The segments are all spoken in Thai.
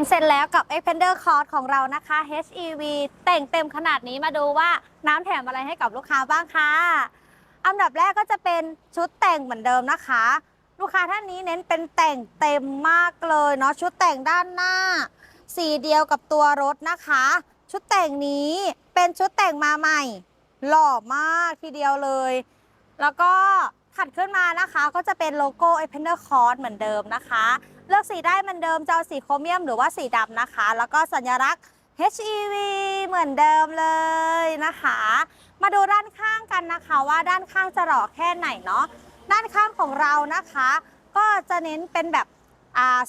งเสร็จแล้วกับ e x p a n d e r Court ของเรานะคะ HEV แต่งเต็มขนาดนี้มาดูว่าน้ำแถมอะไรให้กับลูกค้าบ้างค่ะ อันดับแรกก็จะเป็นชุดแต่งเหมือนเดิมนะคะ ลูกค้าท่านนี้เน้นเป็นแต่งเต็มมากเลยเนาะชุดแต่งด้านหน้า สีเดียวกับตัวรถนะคะ ชุดแต่งนี้เป็นชุดแต่งมาใหม่ หล่อมากทีเดียวเลย แล้วก็ ถัดขึ้นมานะคะก็จะเป็นโลโก้ e p e n d e r c o r d เหมือนเดิมนะคะ เลือกสีได้เหมือนเดิมจะเอาสีโครเมียมหรือว่าสีดำนะคะ แล้วก็สัญลักษณ์ HEV เหมือนเดิมเลยนะคะ มาดูด้านข้างกันนะคะว่าด้านข้างจะหล่อแค่ไหนเนาะด้านข้างของเรานะคะ ก็จะเน้นเป็นแบบ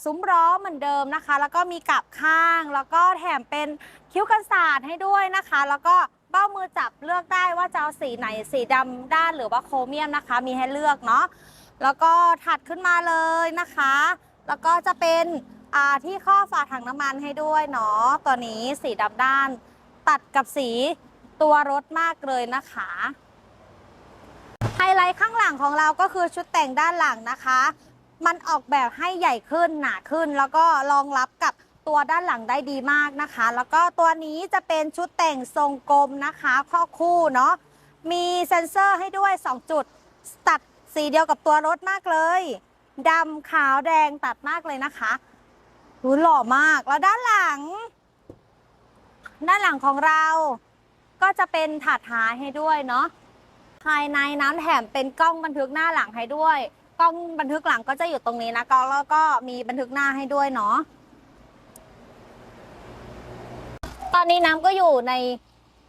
ซุ้มล้อเหมือนเดิมนะคะ แล้วก็มีกับข้าง แล้วก็แถมเป็นคิ้วกันศาสตร์ให้ด้วยนะคะ แล้วก็ เบ้ามือจับเลือกได้ว่าจะเอาสีไหนสีดำด้านหรือว่าโครเมียมนะคะ มีให้เลือกเนาะแล้วก็ถัดขึ้นมาเลยนะคะ แล้วก็จะเป็นที่ข้อฝาถังน้ำมันให้ด้วยเนาะตัวนี้สีดำด้านตัดกับสีตัวรถมากเลยนะคะไฮไลท์ข้างหลังของเราก็คือชุดแต่งด้านหลังนะคะ มันออกแบบให้ใหญ่ขึ้นหนาขึ้น แล้วก็รองรับกับ ตัวด้านหลังได้ดีมากนะคะ แล้วก็ตัวนี้จะเป็นชุดแต่งทรงกลมนะคะข้อคู่เนาะมีเซ็นเซอร์ให้ด้วย 2 จุด ตัดสีเดียวกับตัวรถมากเลยดำขาวแดงตัดมากเลยนะคะรู้หล่อมาก แล้วด้านหลัง ด้านหลังของเราก็จะเป็นถาดท้ายให้ด้วยเนาะภายในน้ำแถมเป็นกล้องบันทึกหน้าหลังให้ด้วย กล้องบันทึกหลังก็จะอยู่ตรงนี้นะก็แล้วก็มีบันทึกหน้าให้ด้วยเนาะ ตอนนี้น้ำก็อยู่ใน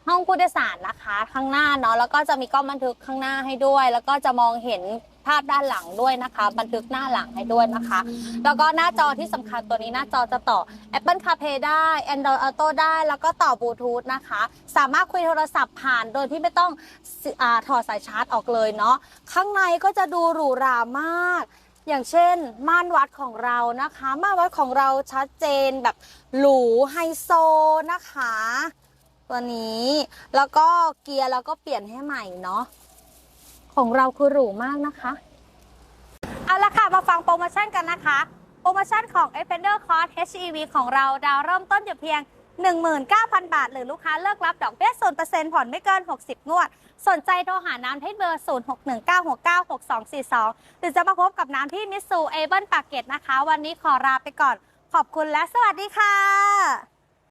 ห้องผู้โดยสารนะคะ ข้างหน้าเนาะแล้วก็จะมีกล้องบันทึกข้างหน้าให้ด้วย แล้วก็จะมองเห็นภาพด้านหลังด้วยนะคะ บันทึกหน้าหลังให้ด้วยนะคะ แล้วก็หน้าจอที่สำคัญตัวนี้หน้าจอจะต่อ Apple CarPlay ได้ Android Auto ได้ แล้วก็ต่อบลูทูธนะคะ สามารถคุยโทรศัพท์ผ่านโดยที่ไม่ต้องอาถอดสายชาร์จออกเลยเนาะข้างในก็จะดูหรูหรามาก อย่างเช่น ม่านวัดของเรานะคะ ม่านวัดของเราชัดเจนแบบหรูไฮโซนะคะ ตัวนี้แล้วก็เกียร์เราก็เปลี่ยนให้ใหม่เนาะของเราคือหรูมากนะคะเอาละค่ะ มาฟังโปรโมชั่นกันนะคะ โปรโมชั่นของ e f e n d e r Cross HEV ของเราดาวเริ่มต้นอยู่เพียง 19,000 บาท หรือลูกค้าเลิกรับดอกเบี้ย0%ผ่อนไม่เกิน 60 งวด สนใจโทรหาน้ำที่เบอร์ 0619696242 หรือจะมาพบกับน้ำที่มิสซูเอเบิลปากเกตนะคะ วันนี้ขอลาไปก่อน ขอบคุณและสวัสดีค่ะ